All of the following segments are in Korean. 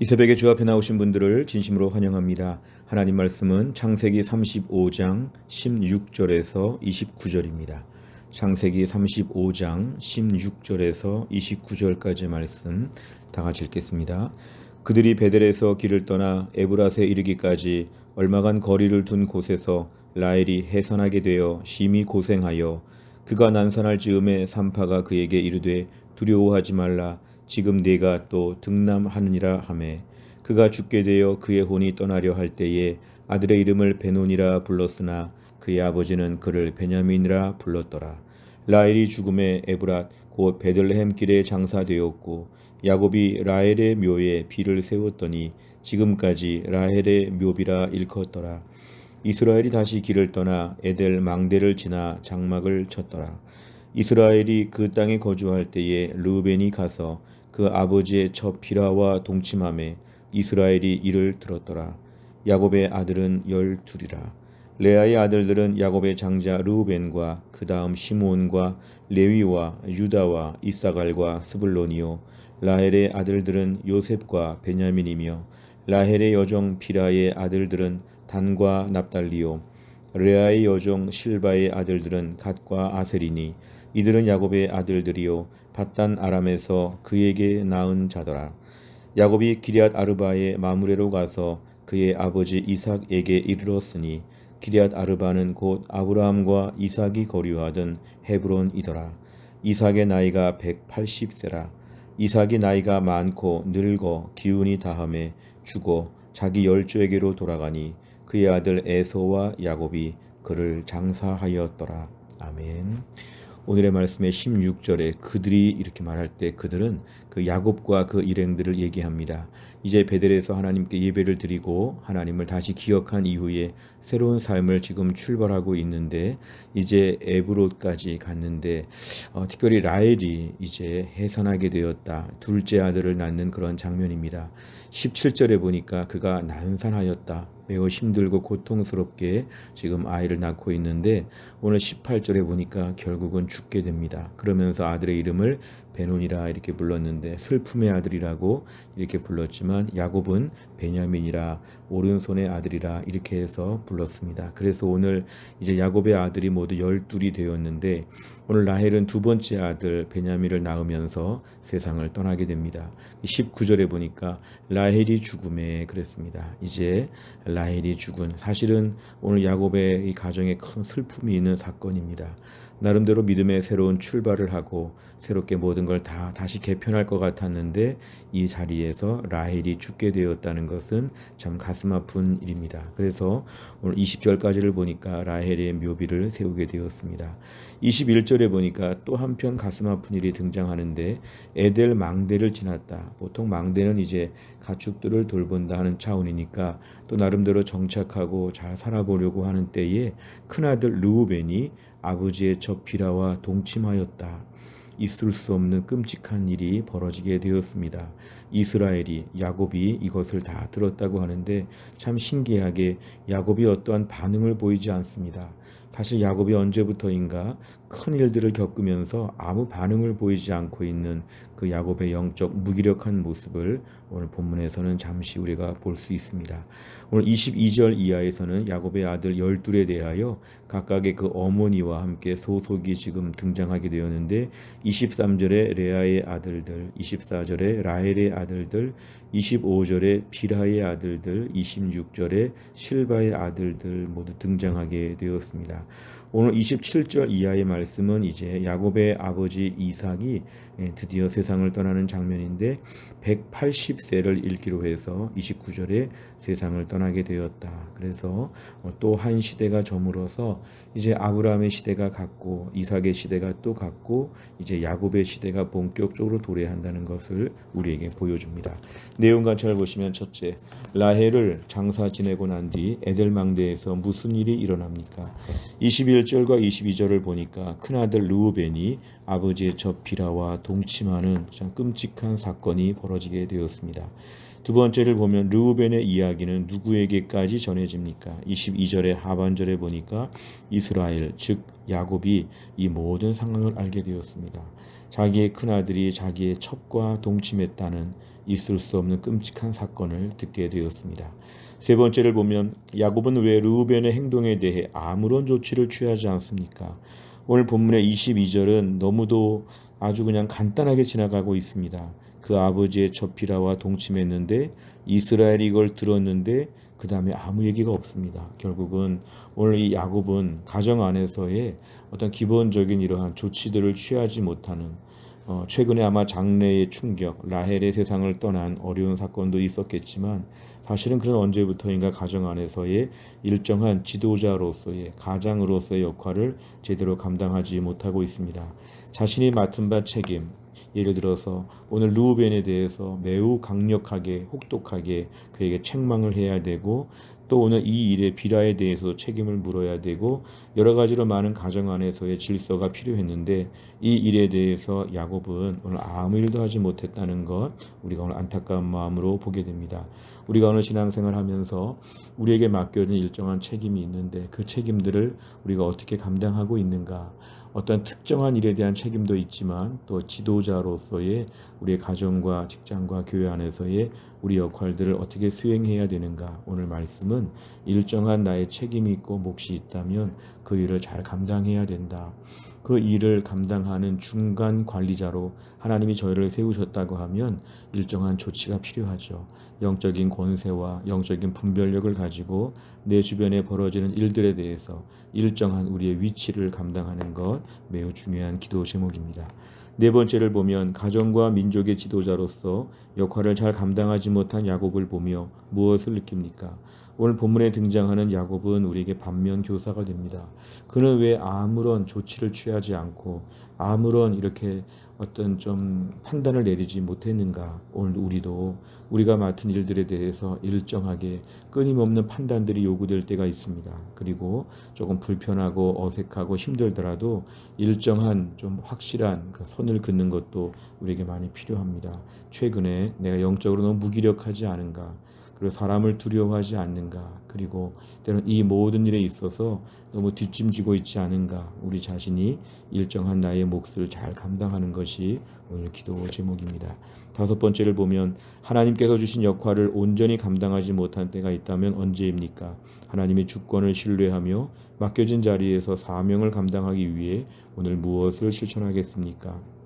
이 새벽에 주 앞에 나오신 분들을 진심으로 환영합니다. 하나님 말씀은 창세기 35장 16절에서 29절입니다. 창세기 35장 16절에서 29절까지 말씀 다 같이 읽겠습니다. 그들이 베델에서 길을 떠나 에브라스에 이르기까지 얼마간 거리를 둔 곳에서 라헬이 해산하게 되어 심히 고생하여 그가 난산할 즈음에 산파가 그에게 이르되 두려워하지 말라 지금 네가 또 등남하느니라 하매 그가 죽게 되어 그의 혼이 떠나려 할 때에 아들의 이름을 베논이라 불렀으나 그의 아버지는 그를 베냐민이라 불렀더라. 라헬이 죽음에 에브랏 곧 베들레헴 길에 장사되었고 야곱이 라헬의 묘에 비를 세웠더니 지금까지 라헬의 묘비라 일컫더라. 이스라엘이 다시 길을 떠나 에델 망대를 지나 장막을 쳤더라. 이스라엘이 그 땅에 거주할 때에 르벤이 가서 그 아버지의 첫 비라와 동침함에 이스라엘이 이를 들었더라. 야곱의 아들은 열둘이라. 레아의 아들들은 야곱의 장자 르우벤과 그 다음 시므온과 레위와 유다와 이사갈과 스불론이요 라헬의 아들들은 요셉과 베냐민이며 라헬의 여종 비라의 아들들은 단과 납달리요 레아의 여종 실바의 아들들은 갓과 아셀이니 이들은 야곱의 아들들이요 바단 아람에서 그에게 낳은 자더라. 야곱이 기리앗 아르바의 마무레로 가서 그의 아버지 이삭에게 이르렀으니 기리앗 아르바는 곧 아브라함과 이삭이 거류하던 헤브론이더라. 이삭의 나이가 180세라. 이삭이 나이가 많고 늙어 기운이 다함에 죽어 자기 열조에게로 돌아가니 그의 아들 에서와 야곱이 그를 장사하였더라. 아멘. 오늘의 말씀의 16절에 그들이 이렇게 말할 때 그들은 그 야곱과 그 일행들을 얘기합니다. 이제 베델에서 하나님께 예배를 드리고 하나님을 다시 기억한 이후에 새로운 삶을 지금 출발하고 있는데 이제 에브롯까지 갔는데 어, 특별히 라헬이 이제 해산하게 되었다. 둘째 아들을 낳는 그런 장면입니다. 17절에 보니까 그가 난산하였다. 매우 힘들고 고통스럽게 지금 아이를 낳고 있는데 오늘 18절에 보니까 결국은 죽게 됩니다. 그러면서 아들의 이름을 베논이라 이렇게 불렀는데 슬픔의 아들이라고 이렇게 불렀지만 야곱은 베냐민이라 오른손의 아들이라 이렇게 해서 불렀습니다. 그래서 오늘 이제 야곱의 아들이 모두 열둘이 되었는데 오늘 라헬은 두 번째 아들 베냐민을 낳으면서 세상을 떠나게 됩니다. 19절에 보니까 라헬이 죽음에 그랬습니다. 이제 라헬이 죽은 사실은 오늘 야곱의 이 가정에 큰 슬픔이 있는 사건입니다. 나름대로 믿음의 새로운 출발을 하고 새롭게 모든 걸 다 다시 개편할 것 같았는데 이 자리에서 라헬이 죽게 되었다는 것은 참 가슴 아픈 일입니다. 그래서 오늘 20절까지를 보니까 라헬의 묘비를 세우게 되었습니다. 21절에 보니까 또 한편 가슴 아픈 일이 등장하는데 에델 망대를 지났다. 보통 망대는 이제 가축들을 돌본다 하는 차원이니까 또 나름대로 정착하고 잘 살아보려고 하는 때에 큰아들 르우벤이 아버지의 저 비라와 동침하였다. 있을 수 없는 끔찍한 일이 벌어지게 되었습니다. 이스라엘이 야곱이 이것을 다 들었다고 하는데 참 신기하게 야곱이 어떠한 반응을 보이지 않습니다. 사실 야곱이 언제부터인가 큰 일들을 겪으면서 아무 반응을 보이지 않고 있는 그 야곱의 영적 무기력한 모습을 오늘 본문에서는 잠시 우리가 볼 수 있습니다. 오늘 22절 이하에서는 야곱의 아들 열둘에 대하여 각각의 그 어머니와 함께 소속이 지금 등장하게 되었는데 23절에 레아의 아들들, 24절에 라헬의 아들들, 25절에 비라의 아들들, 26절에 실바의 아들들 모두 등장하게 되었습니다. 오늘 27절 이하의 말씀은 이제 야곱의 아버지 이삭이 예, 드디어 세상을 떠나는 장면인데 180세를 읽기로 해서 29절에 세상을 떠나게 되었다. 그래서 어, 또한 시대가 저물어서 이제 아브라함의 시대가 갔고 이삭의 시대가 또 갔고 이제 야곱의 시대가 본격적으로 도래한다는 것을 우리에게 보여줍니다. 내용 관찰을 보시면 첫째 라헬을 장사 지내고 난 뒤 에델망대에서 무슨 일이 일어납니까? 21절과 22절을 보니까 큰아들 루우벤이 아버지의 저 비라와 동침하는 참 끔찍한 사건이 벌어지게 되었습니다. 두 번째를 보면 르우벤의 이야기는 누구에게까지 전해집니까? 22절의 하반절에 보니까 이스라엘 즉 야곱이 이 모든 상황을 알게 되었습니다. 자기의 큰아들이 자기의 첩과 동침했다는 있을 수 없는 끔찍한 사건을 듣게 되었습니다. 세 번째를 보면 야곱은 왜 르우벤의 행동에 대해 아무런 조치를 취하지 않습니까? 오늘 본문의 22절은 너무도 아주 그냥 간단하게 지나가고 있습니다. 그 아버지의 첩피라와 동침했는데 이스라엘이 이걸 들었는데 그 다음에 아무 얘기가 없습니다. 결국은 오늘 이 야곱은 가정 안에서의 어떤 기본적인 이러한 조치들을 취하지 못하는 어, 최근에 아마 장래의 충격, 라헬의 세상을 떠난 어려운 사건도 있었겠지만 사실은 그런 언제부터인가 가정 안에서의 일정한 지도자로서의 가장으로서의 역할을 제대로 감당하지 못하고 있습니다. 자신이 맡은 바 책임, 예를 들어서 오늘 루벤에 대해서 매우 강력하게 혹독하게 그에게 책망을 해야 되고 또 오늘 이 일의 비라에 대해서 책임을 물어야 되고 여러 가지로 많은 가정 안에서의 질서가 필요했는데 이 일에 대해서 야곱은 오늘 아무 일도 하지 못했다는 것 우리가 오늘 안타까운 마음으로 보게 됩니다. 우리가 오늘 신앙생활 하면서 우리에게 맡겨진 일정한 책임이 있는데 그 책임들을 우리가 어떻게 감당하고 있는가 어떤 특정한 일에 대한 책임도 있지만 또 지도자로서의 우리의 가정과 직장과 교회 안에서의 우리 역할들을 어떻게 수행해야 되는가 오늘 말씀은 일정한 나의 책임이 있고 몫이 있다면 그 일을 잘 감당해야 된다. 그 일을 감당하는 중간 관리자로 하나님이 저희를 세우셨다고 하면 일정한 조치가 필요하죠. 영적인 권세와 영적인 분별력을 가지고 내 주변에 벌어지는 일들에 대해서 일정한 우리의 위치를 감당하는 것 매우 중요한 기도 제목입니다. 네 번째를 보면 가정과 민족의 지도자로서 역할을 잘 감당하지 못한 야곱을 보며 무엇을 느낍니까? 오늘 본문에 등장하는 야곱은 우리에게 반면 교사가 됩니다. 그는 왜 아무런 조치를 취하지 않고 아무런 이렇게 어떤 좀 판단을 내리지 못했는가? 오늘 우리도 우리가 맡은 일들에 대해서 일정하게 끊임없는 판단들이 요구될 때가 있습니다. 그리고 조금 불편하고 어색하고 힘들더라도 일정한 좀 확실한 그 선을 긋는 것도 우리에게 많이 필요합니다. 최근에 내가 영적으로 너무 무기력하지 않은가? 그리고 사람을 두려워하지 않는가 그리고 때론 이 모든 일에 있어서 너무 뒷짐지고 있지 않은가 우리 자신이 일정한 나의 몫을 잘 감당하는 것이 오늘 기도 제목입니다. 다섯 번째를 보면 하나님께서 주신 역할을 온전히 감당하지 못한 때가 있다면 언제입니까? 하나님의 주권을 신뢰하며 맡겨진 자리에서 사명을 감당하기 위해 오늘 무엇을 실천하겠습니까?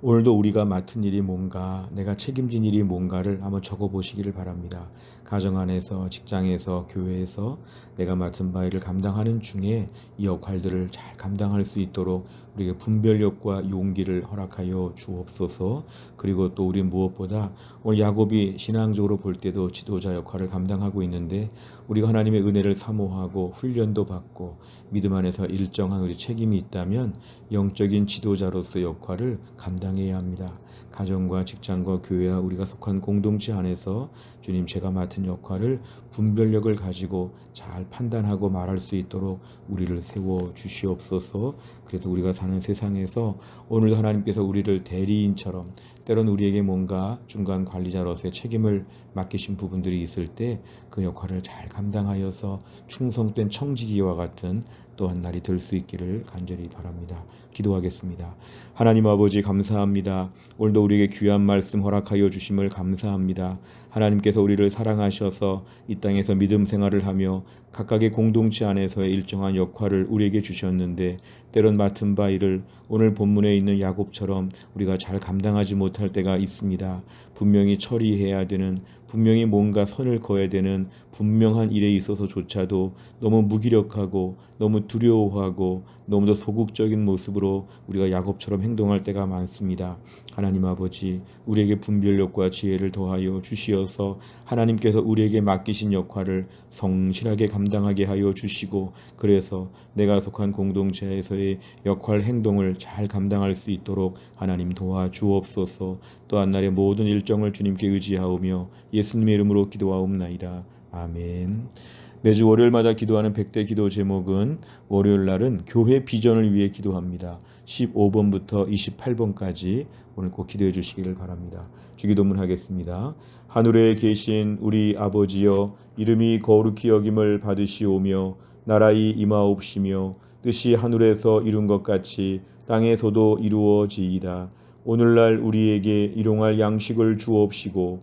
오늘도 우리가 맡은 일이 뭔가, 내가 책임진 일이 뭔가를 한번 적어 보시기를 바랍니다. 가정 안에서, 직장에서, 교회에서 내가 맡은 바 일을 감당하는 중에 이 역할들을 잘 감당할 수 있도록 우리에게 분별력과 용기를 허락하여 주옵소서. 그리고 또 우리 무엇보다 오늘 야곱이 신앙적으로 볼 때도 지도자 역할을 감당하고 있는데 우리가 하나님의 은혜를 사모하고 훈련도 받고 믿음 안에서 일정한 우리 책임이 있다면 영적인 지도자로서 역할을 감당해야 합니다. 가정과 직장과 교회와 우리가 속한 공동체 안에서 주님 제가 맡은 역할을 분별력을 가지고 잘 판단하고 말할 수 있도록 우리를 세워 주시옵소서. 그래서 우리가 사는 세상에서 오늘 하나님께서 우리를 대리인처럼 때론 우리에게 뭔가 중간 관리자로서의 책임을 맡기신 부분들이 있을 때 그 역할을 잘 감당하여서 충성된 청지기와 같은 또한 날이 될 수 있기를 간절히 바랍니다. 기도하겠습니다. 하나님 아버지 감사합니다. 오늘도 우리에게 귀한 말씀 허락하여 주심을 감사합니다. 하나님께서 우리를 사랑하셔서 이 땅에서 믿음 생활을 하며 각각의 공동체 안에서의 일정한 역할을 우리에게 주셨는데 때론 맡은 바 일을 오늘 본문에 있는 야곱처럼 우리가 잘 감당하지 못할 때가 있습니다. 분명히 처리해야 되는 분명히 뭔가 선을 그어야 되는 분명한 일에 있어서조차도 너무 무기력하고 너무 두려워하고 너무도 소극적인 모습으로 우리가 야곱처럼 행동할 때가 많습니다. 하나님 아버지, 우리에게 분별력과 지혜를 더하여 주시어서 하나님께서 우리에게 맡기신 역할을 성실하게 감당하게 하여 주시고 그래서 내가 속한 공동체에서의 역할 행동을 잘 감당할 수 있도록 하나님 도와 주옵소서. 또한 날의 모든 일정을 주님께 의지하오며 예수님의 이름으로 기도하옵나이다. 아멘. 매주 월요일마다 기도하는 백대 기도 제목은 월요일 날은 교회 비전을 위해 기도합니다. 15번부터 28번까지 오늘 꼭 기도해 주시기를 바랍니다. 주기도문 하겠습니다. 하늘에 계신 우리 아버지여 이름이 거룩히 여김을 받으시오며 나라의 임하옵시며 뜻이 하늘에서 이룬 것 같이 땅에서도 이루어지이다. 오늘날 우리에게 일용할 양식을 주옵시고